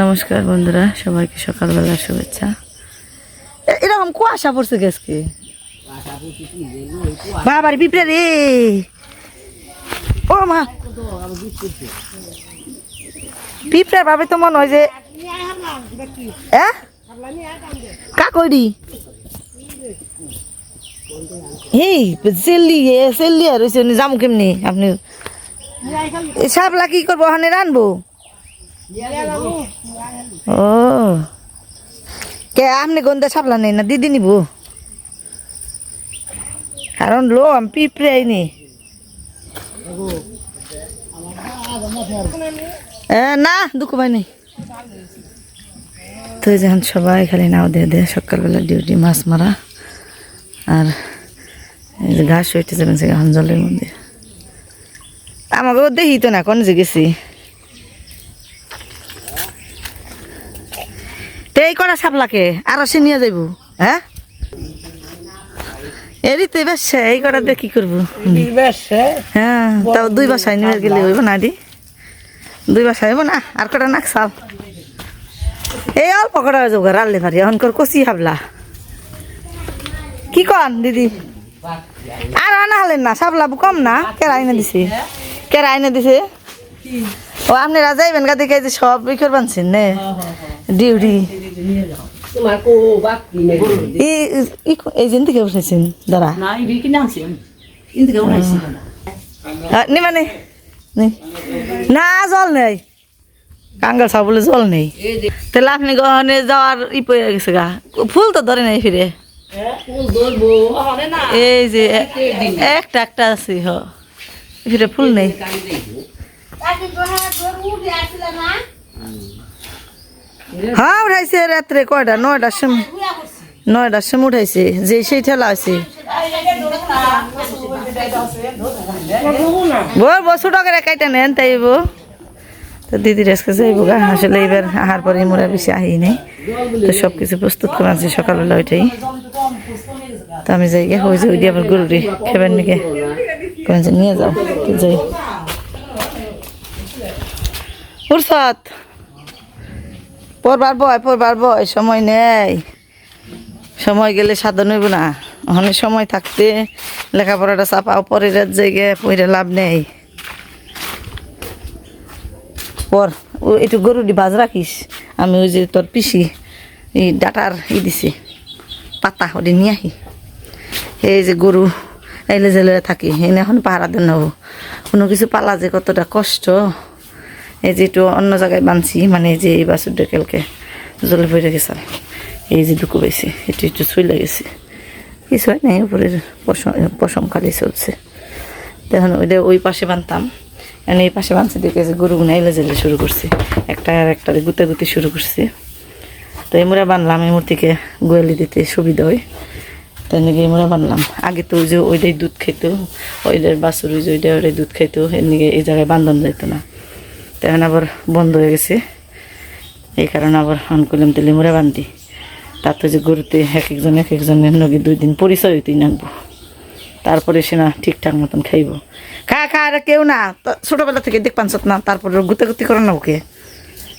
নমস্কার বন্ধুরা, সবাইকে সকালবেলা শুভেচ্ছা। এরকম কুয়াশা পড়ছে গেছকে বাবার পিঁপড়ে রে। ও মা। পিঁপড়ার ভাবে তো মনে হয় যে কাকড়ি এই সেল্লি সেল্লি আর হয়েছে যাব কেমনি? আপনি সাপলা কি করব, ওখানে রানবো? ও। কে আপনি গন্ধা সাপলা নেই না? দিদি নিব। কারণ লো, আমি পিঁপড়ে আইনি। না, দুঃখ পাই নাই তো যখন সবাই খালি নাও দিয়ে দেয় সকালবেলা ডিউটি, মাছ মারা। আর ঘাস হইতে যাবেন সে জলের মধ্যে। আমাকেও দেখি তো না, কোন যে গেছি। এই করা সাপলাকে আরও সে নিয়ে যাইব। হ্যাঁ? এরই তো এই করা দিয়ে কি করব? হ্যাঁ তাও দুই বাসায় নিয়ে গেলে হইব না দি। দুই বাসায় হইব না আর কটা নাক চাল এই অল্প কটা হয়ে যাব রাল্লে পারি এখন কর কষি হাবলা কি কন দিদি? আর আনা হলেন না সাবলা কম না কেরা আইনে দিছে। কেরা আইনে দিছে? ও আপনি রাজাইবেন গা দেখে যে সব বিকর বানছেন নে? ডিউটি। এই এই- এই জিন থেকে উঠেছেন দাঁড়া। নি মানে না। জল নেই। কাঙ্গাল সব বলে জল নেই। তাহলে আপনি গহনে যাওয়ার ই পড়ে গেছে গা। ফুল তো ধরে নাই ফিরে। এই যে একটা একটা আছে হ। ফিরে ফুল নেই। হ্যাঁ উঠাইছে রাত্রে কয়টা? নয়টার সময়। নয়টার সময় উঠাইছে। যে সেই ঠেলা আছে। বল বসু টাকা কাইটা নেন তাই বো তো দিদির আজকে যাইব গা। আসলে এবার আহার পরে মোরা বেশি আহি নাই। তো সব কিছু প্রস্তুত করে আনছি সকালবেলা ওইটাই। তো আমি যাই গিয়ে হয়ে যাই দিয়ে আবার গরুরি খেবেন নাকি নিয়ে যাও, যাই। ফুরসত। পরবার বয় পরবার বয়, সময় নেই। সময় গেলে সাধন হইব না। ওখানে সময় থাকতে লেখাপড়াটা চাপাও, পরের জায়গায় পড়ে লাভ নেই। পর, ও একটু গরুটি বাজ রাখিস। আমি ওই যে তোর পিসি, এই ডাটার ই দিছি, পাতা ওটি নিয়ে আহি। এই যে গরু এলে জেলে থাকি, এনে এখন পাহারা দেন নেব। কোনো কিছু পালা যে কতটা কষ্ট। এই যে অন্য জায়গায় বানছি মানে এই যে এই বাসুর ডেকেলকে জলে পড়ে গেছে। এই যে দুঃখ পাইছি, একটু একটু চলে গেছে। কিছু হয় নাই, উপরের পশম পশম খালি চলছে। তখন ওইটা ওই পাশে বানতাম। এখন এই পাশে বানছে দেখে যে গরু এলে জেলে শুরু করছে। একটা আর একটা গুতে গুতে শুরু করছে। তো মুড়া বানলাম, এই মূর্তিকে গোয়ালি দিতে সুবিধা হয়। তাই নাকি এই মুড়া বানলাম। আগে তো ওই যে ওইটাই দুধ খেত ওইটার বাছুর ওই যে ওইটা ওইটাই দুধ খেত এর এই জায়গায় বান্ধন যাইতো না। তখন আবার বন্ধ হয়ে গেছে। এই কারণে আবার অন করলাম তেলে মুড়া বান্ধি তার তো যে গরুতে এক একজন, এক একজনের নগে দুই দিন পরিচয় হইতেই নাকবো তারপরে সে না ঠিকঠাক মতন খাইব। খা খা, আর কেউ না। ছোটোবেলা থেকে দেখ পানছত না। তারপরে গুতে গুতি করো না ওকে।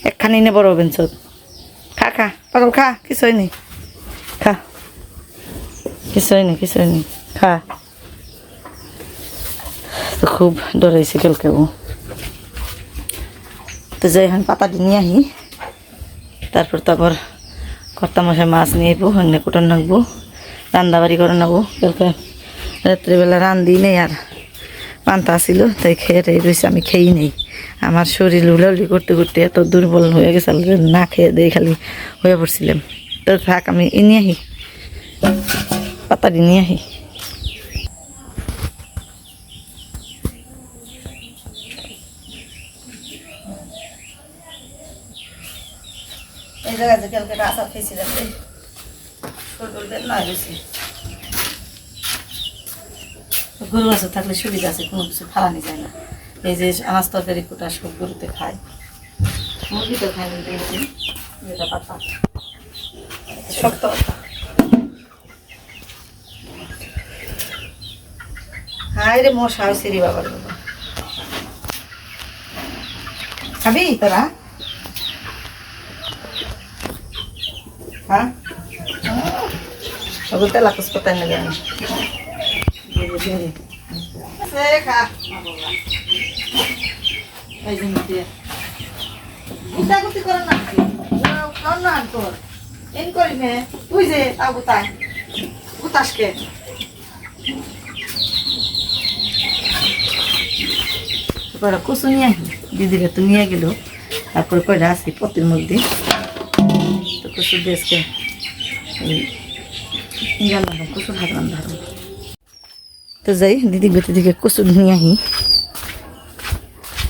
একখানি নে বড় হবেন চোদ খা খা, পাগল, খা, কিছু হয়নি। খা। কিছু হয়নি কিছু হয়নি। খা। তো খুব ডরাইছে কেলকেও তো যাই এখন পাতাটি নিয়ে আহি। তারপর তারপর কর্তা মশাই মাছ নিয়ে আইবো এনে কুটন নাকবো রান্না বাড়ি করে নেব কালকে রাত্রিবেলা রান্ধি নেই আর পান্তা ছিল, তাই খেয়ে টেয়ে রয়েছে আমি খেয়েই নেই। আমার শরীর উলাউলি করতে করতে এত দুর্বল হয়ে গেছে না খেয়ে দিয়ে খালি হয়ে পড়ছিলাম। তো থাক, আমি নিয়ে আহি পাতাটি নিয়ে আহি। জায়গায় যে কালকে আচার খেয়েছিলাম না বেশি। গরু মাছ থাকলে সুবিধা আছে, কোনো কিছু ফালানি যায় না। এই যে আনাজ তরকারি কুটা সব গরুতে খায়। মুরগি তো খায় যেটা পাতা। শক্ত পাতা। হাই রে মশা হয়েছে রে বাবার বাবা। খাবি তোরা? ওগুলো তেলা কুচ কোথায় নেবে আমি খা এই যে নিচে গুতাগুতি করে না কর। না কর এন করি নে। তুই যে তাও গুতাই গুতাসকে তারপরে কুসু নিয়ে আসি দিদিরা তো নিয়ে গেল। তারপরে কয়টা আসি পতির মধ্যে। তো কুসু দেশকে জানলাম তো যাই, দিদি গতি দিকে কুসু নিয়ে আহি।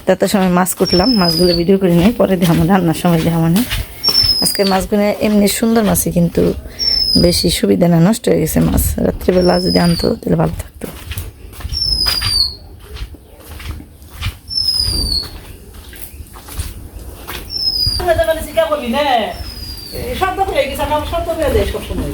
তত সময় মাছ কুটলাম, মাছগুলো ভিডিও করে নিই পরে দেখাবো রান্নার সময় দেখাবো না। আজকে মাছগুলো এমনি সুন্দর মাছই কিন্তু বেশি সুবিধা না, নষ্ট হয়ে গেছে মাছ। রাত্রিবেলা যদি আনতো, তাহলে ভালো থাকতো। শব্দ করে গেছে, আমার শব্দ করে দেয় সবসময়।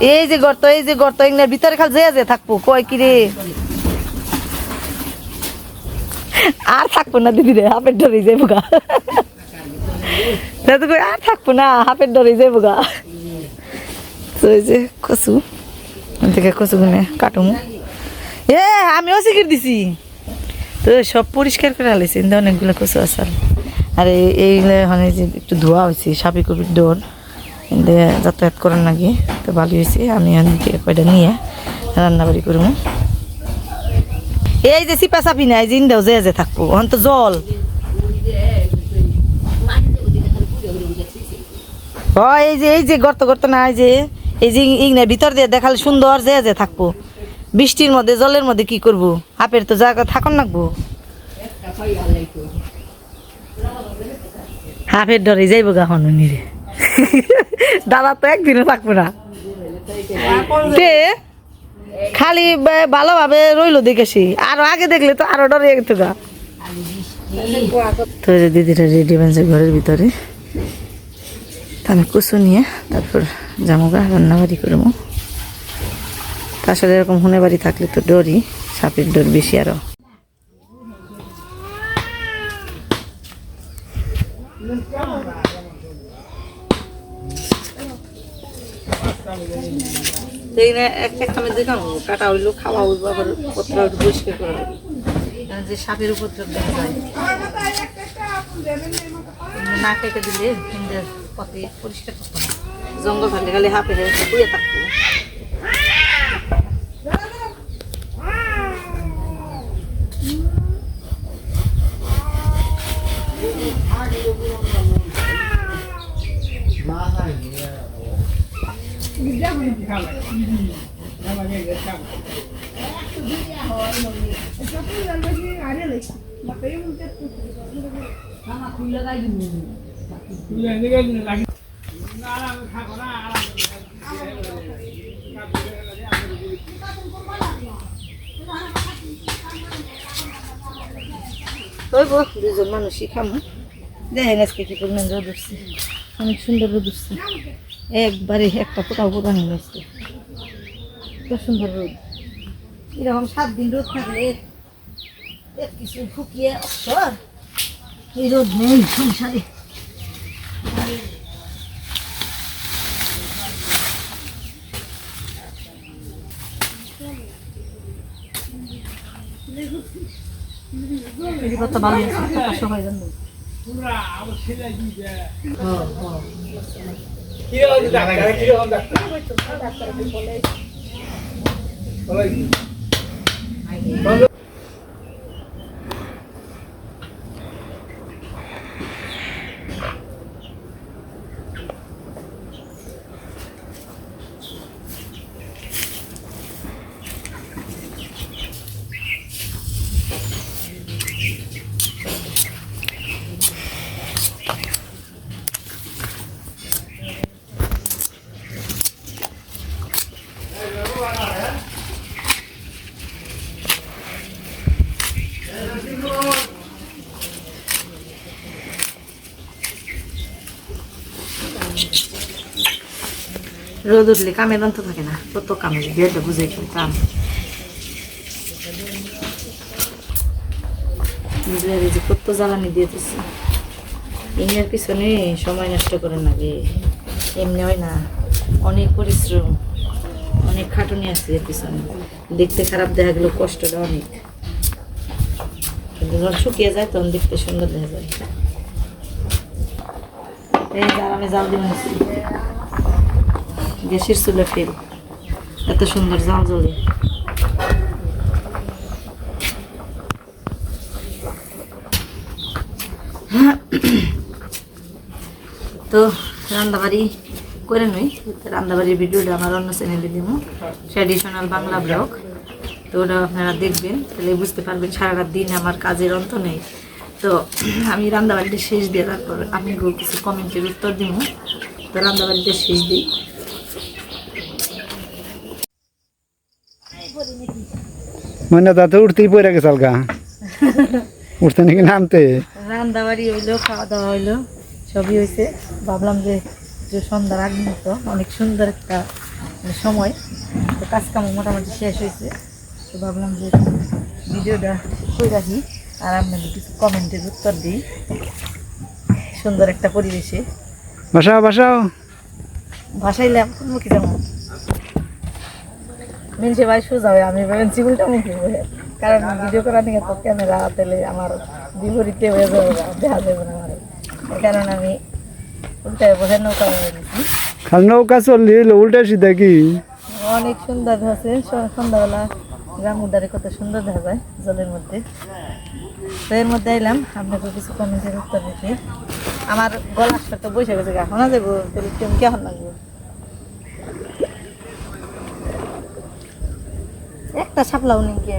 এই যে গর্ত, এই যে গর্ত, এগুলোর ভিতরে খালি যে যে থাকব, কয় কি রে? আর থাকব না দিদি রে হাফের ডরে যাইব গা। কই, আর থাকব না হাফের ডরে যাইব গা। তো এই যে কচু এখান থেকে কচু গুনে কাটুমু। এ, আমিও সিকির দিছি। তো সব পরিষ্কার করে আলাইছি অনেকগুলো কচু আসার আর এই- এইগুলো যে একটু ধোয়া হয়েছে সাপি কবির ডোর। যাতায়াত করার নাকি তো ভালো হয়েছে। আমি অনেকে কয়টা নিয়ে রান্না বাড়ি করব। এই যে চিপা চাপি নাই যে ইন্দাও যে যে থাকব ওখান তো জল। এই যে এই যে গর্ত গর্ত না যে, এই যে ইগনের ভিতর দিয়ে দেখালে সুন্দর যে যে থাকব। বৃষ্টির মধ্যে, জলের মধ্যে কি করব? আপের তো জায়গা থাকুন লাগবো। হাফের ডরে যাইব গা হনুনি রে। দাদা তো একদিনও থাকব না। খালি ভালোভাবে রইল দেখেছি। আরও আগে দেখলে তো আরও ডরে গেত গা। তো দিদিটা রেডি বানছে ঘরের ভিতরে। তা আমি কুচু নিয়ে তারপর জামুগা রান্নাবাড়ি করব। তাছাড়া এরকম হুনে বাড়ি থাকলে তো ডরি, সাপের ডর বেশি আরও একটা আমি দেখাম কাটা হইল খাওয়া হইল আবার পত্র একটু পরিষ্কার করে যে সাপের উপদ্রব দেখা যায়। না কেটে দিলে কিন্তু পথে পরিষ্কার করতে। জঙ্গল থাকলে খালি হাফে হেঁটে বুয়ে থাকতো তৈব দুজন মানুষই খামো। দেখেন আজকে কি পরিমাণ রোদ উঠছে। অনেক সুন্দর রোদ উঠছে। একবারে একটা ফোটাও ফোটানো হয়েছে কত সুন্দর রোদ। এরকম সাত দিন রোদ থাকলে কিছু ফুকিয়ে অবসর। এই রোদ নেই সংসারে। এই ভালো আছে কষ্ট ডাক্তার রোদ উঠলে কামের অন্ত থাকে না, কত কামের বিয়েটা বুঝে নিজের যে কত জ্বালানি পিছনে সময় নষ্ট করে না এমনি হয় না, অনেক পরিশ্রম, অনেক খাটুনি আছে এর পিছনে। দেখতে খারাপ দেখা গেল কষ্টটা অনেক। শুকিয়ে যায়, তখন দেখতে সুন্দর দেখা যায়। এই আমি জাল নিচ্ছি গ্যাসের চুলে ফেল। এত সুন্দর জাল জ্বলে তো রান্নাবাড়ি করে নই। রান্নাবাড়ির ভিডিওটা আমার অন্য চ্যানেলে দিব। ট্র্যাডিশনাল বাংলা ব্লগ তো ওটা আপনারা দেখবেন, তাহলে বুঝতে পারবেন সারা দিন আমার কাজের অন্ত নেই। তো আমি রান্নাবাড়িটা শেষ দিয়ে তারপর আমি কিছু কমেন্টের উত্তর দিব। তো রান্নাবাড়িটা শেষ দিই। মানে তাতে উঠতেই পড়ে গেছে আলগা। উঠতে নাকি নামতে রান্নাবাড়ি হইল খাওয়া দাওয়া হইল সবই হয়েছে ভাবলাম যে যে সন্ধ্যার আগ মুহূর্ত অনেক সুন্দর একটা সময়। তো কাজ কাম মোটামুটি শেষ হয়েছে তো ভাবলাম যে ভিডিওটা করে রাখি। আর আপনাদের কিছু কমেন্টের উত্তর দিই। সুন্দর একটা পরিবেশে। বাসাও বাসাও। ভাসাইলাম কোন মুখে যেমন মিনসে ভাই সোজা হয় আমি ভাবেন চিগুলটা মুখে হয়ে। কারণ ভিডিও করার দিকে তো ক্যামেরা তেলে আমার বিপরীতে হয়ে যাবে দেখা যাবে না আমার। এই কারণে আমি উল্টায় বসে নৌকা খালি নৌকা চললি উল্টা সিধা কি? অনেক সুন্দর আছে সন্ধ্যাবেলা গ্রাম উদ্ধারে কত সুন্দর দেখা যায় জলের মধ্যে। তো এর মধ্যে এলাম আপনাকে কিছু কমেন্টের উত্তর দিতে। আমার গলার সাথে বসে গেছে গা শোনা যাব তাহলে কেমন কেমন লাগবে? একটা ছাপলাও নাকি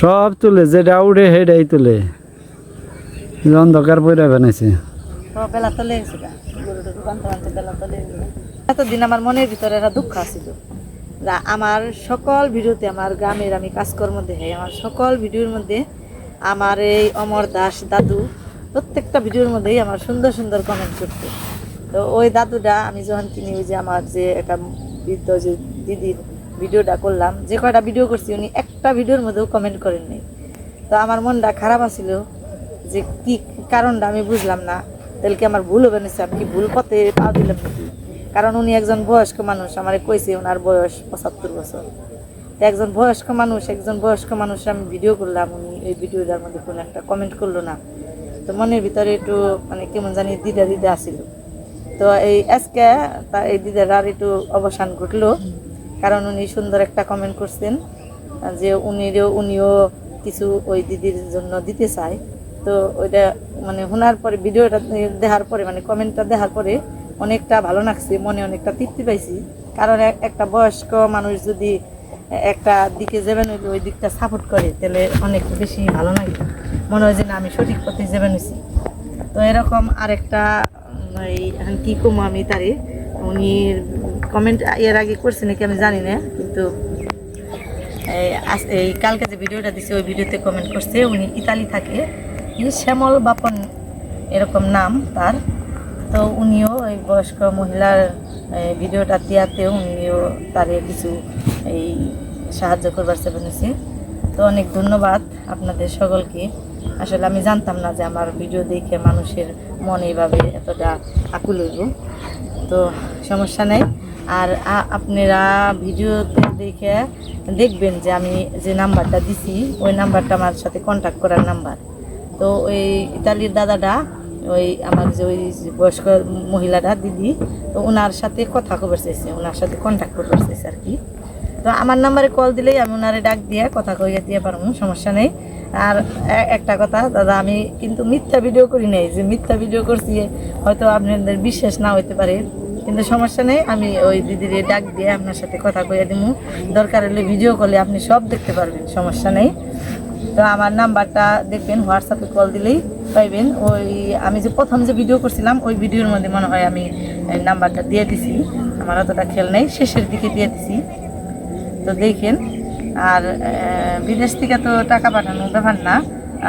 সব তুলে যেটা উড়ে সেটাই তুলে। অন্ধকার পয়রা বানাইছে বেলা তো লেগেছে তো এতদিন আমার মনের ভিতরে একটা দুঃখ আছিল যা আমার সকল ভিডিওতে আমার গ্রামের আমি কাজকর্ম দেখাই আমার সকল ভিডিওর মধ্যে আমার এই অমর দাস দাদু, প্রত্যেকটা ভিডিওর মধ্যেই আমার সুন্দর সুন্দর কমেন্ট করতো। তো ওই দাদুটা, আমি যখন কিনি ওই যে আমার যে একটা বৃদ্ধ যে দিদির ভিডিওটা করলাম, যে কয়টা ভিডিও করছি, উনি একটা ভিডিওর মধ্যেও কমেন্ট করেন নাই। তো আমার মনটা খারাপ আছিল যে কি কারণটা আমি বুঝলাম না। তাহলে কি আমার ভুল হবে না আমি কি ভুল পথে পা দিলাম নাকি? কারণ উনি একজন বয়স্ক মানুষ, আমার কইছে ওনার বয়স পঁচাত্তর বছর। একজন বয়স্ক মানুষ, একজন বয়স্ক মানুষ আমি ভিডিও করলাম, উনি এই ভিডিওটার মধ্যে কোনো একটা কমেন্ট করল না। তো মনের ভিতরে একটু মানে কেমন জানি দিদা দিদা আসিল তো এই আজকে তা এই দিদার আর একটু অবসান ঘটলো। কারণ উনি সুন্দর একটা কমেন্ট করছেন, যে উনিরও, উনিও কিছু ওই দিদির জন্য দিতে চায়। তো ওইটা মানে শোনার পরে ভিডিওটা দেখার পরে মানে কমেন্টটা দেখার পরে অনেকটা ভালো লাগছে, মনে অনেকটা তৃপ্তি পাইছি। কারণ একটা বয়স্ক মানুষ যদি একটা দিকে যাবেন হইলে ওই দিকটা সাপোর্ট করে, তাহলে অনেক বেশি ভালো লাগে। মনে হয় যে না, আমি সঠিক পথে যাবেন হয়েছি। তো এরকম আরেকটা এই কি কমো আমি তারে, উনি কমেন্ট এর আগে করছে নাকি আমি জানি না, কিন্তু এই কালকে যে ভিডিওটা দিছে, ওই ভিডিওতে কমেন্ট করছে, উনি ইতালি থাকে। শ্যামল বাপন এরকম নাম তার। তো উনিও ওই বয়স্ক মহিলার ভিডিওটা দেওয়াতে উনিও তারে কিছু এই সাহায্য করবার নিয়েছে তো অনেক ধন্যবাদ আপনাদের সকলকে। আসলে আমি জানতাম না যে আমার ভিডিও দেখে মানুষের মন এইভাবে এতটা আকুল হইব। তো সমস্যা নেই। আর আপনারা ভিডিওতে দেখে দেখবেন যে আমি যে নাম্বারটা দিছি, ওই নাম্বারটা আমার সাথে কন্ট্যাক্ট করার নাম্বার। তো ওই ইতালির দাদাটা ওই আমার যে ওই বয়স্ক মহিলাটা দিদি, তো ওনার সাথে কথা কবার চাইছে ওনার সাথে কন্ট্যাক্ট করবার চাইছে আর কি। তো আমার নাম্বারে কল দিলেই আমি ওনারে ডাক দিয়ে কথা কইয়া দিয়ে পারব সমস্যা নেই। আর একটা কথা, দাদা, আমি কিন্তু মিথ্যা ভিডিও করি নাই। যে মিথ্যা ভিডিও করছি, হয়তো আপনাদের বিশ্বাস না হইতে পারে। কিন্তু সমস্যা নেই, আমি ওই দিদির ডাক দিয়ে আপনার সাথে কথা কইয়া দিব দরকার হলে ভিডিও কলে আপনি সব দেখতে পারবেন, সমস্যা নেই। তো আমার নাম্বারটা দেখবেন, হোয়াটসঅ্যাপে কল দিলেই পাইবেন। ওই আমি যে প্রথম যে ভিডিও করছিলাম ওই ভিডিওর মধ্যে মনে হয় আমি নাম্বারটা দিয়ে দিছি। আমার অতটা খেয়াল নেই শেষের দিকে দিয়ে দিছি। তো দেখেন আর বিদেশ থেকে তো টাকা পাঠানো ব্যাপার না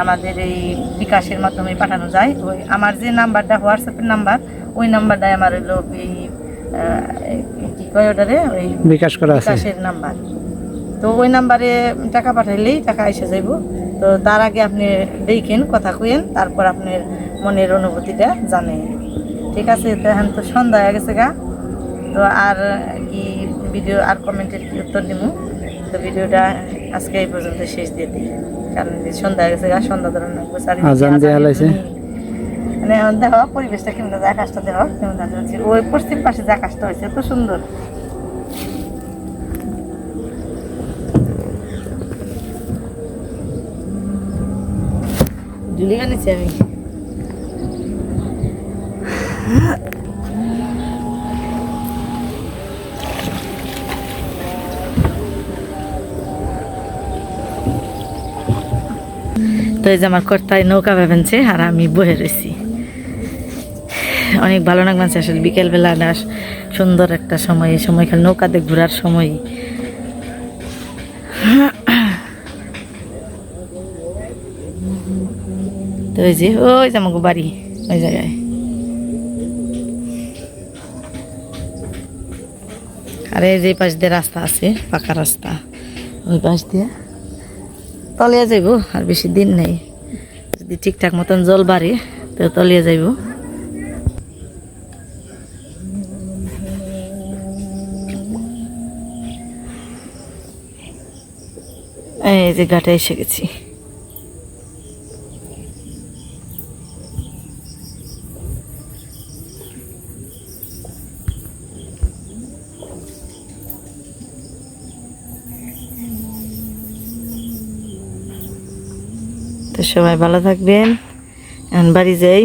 আমাদের এই বিকাশের মাধ্যমে পাঠানো যায়। ওই আমার যে নাম্বারটা হোয়াটসঅ্যাপের নাম্বার ওই নাম্বারটাই আমার হইল এই কি কয় ওটারে? ওই বিকাশ করা বিকাশের নাম্বার তো ওই নাম্বারে টাকা পাঠাইলেই টাকা এসে যাইব। তো তার আগে আপনি দেখেন কথা কইেন তারপর আপনার মনের অনুভূতিটা জানেন। ঠিক আছে তো এখন তো সন্ধ্যা হয়ে গেছে গা। তো আর কি ভিডিও আর কমেন্টের কি উত্তর দিব তো ভিডিওটা আজকে এই পর্যন্ত শেষ দিয়ে দিই। কারণ যে সন্ধ্যা হয়ে গেছে গা সন্ধ্যা ধরুন। মানে দেখো পরিবেশটা কেমন আকাশটা দেখো কেমন ওই পশ্চিম পাশে যে আকাশটা হয়েছে এত সুন্দর। আমি। তো এই যে আমার কর্তায় নৌকা ভেবেছে আর আমি বহে রয়েছি অনেক ভালো লাগছে আসলে বিকেলবেলা না সুন্দর একটা সময়, এই সময় খালি নৌকাতে ঘোরার সময়। তো ওই যে ওই যে আমাকে বাড়ি, ওই জায়গায়। আর এই যে পাশ দিয়ে রাস্তা আছে, পাকা রাস্তা। ওই পাশ দিয়ে তলিয়া যাইব, আর বেশি দিন নেই। যদি ঠিকঠাক মতন জল বাড়ে, তো তলিয়া যাইব। এই যে ঘাটে এসে গেছি তো সবাই ভালো থাকবেন। এখন বাড়ি যাই।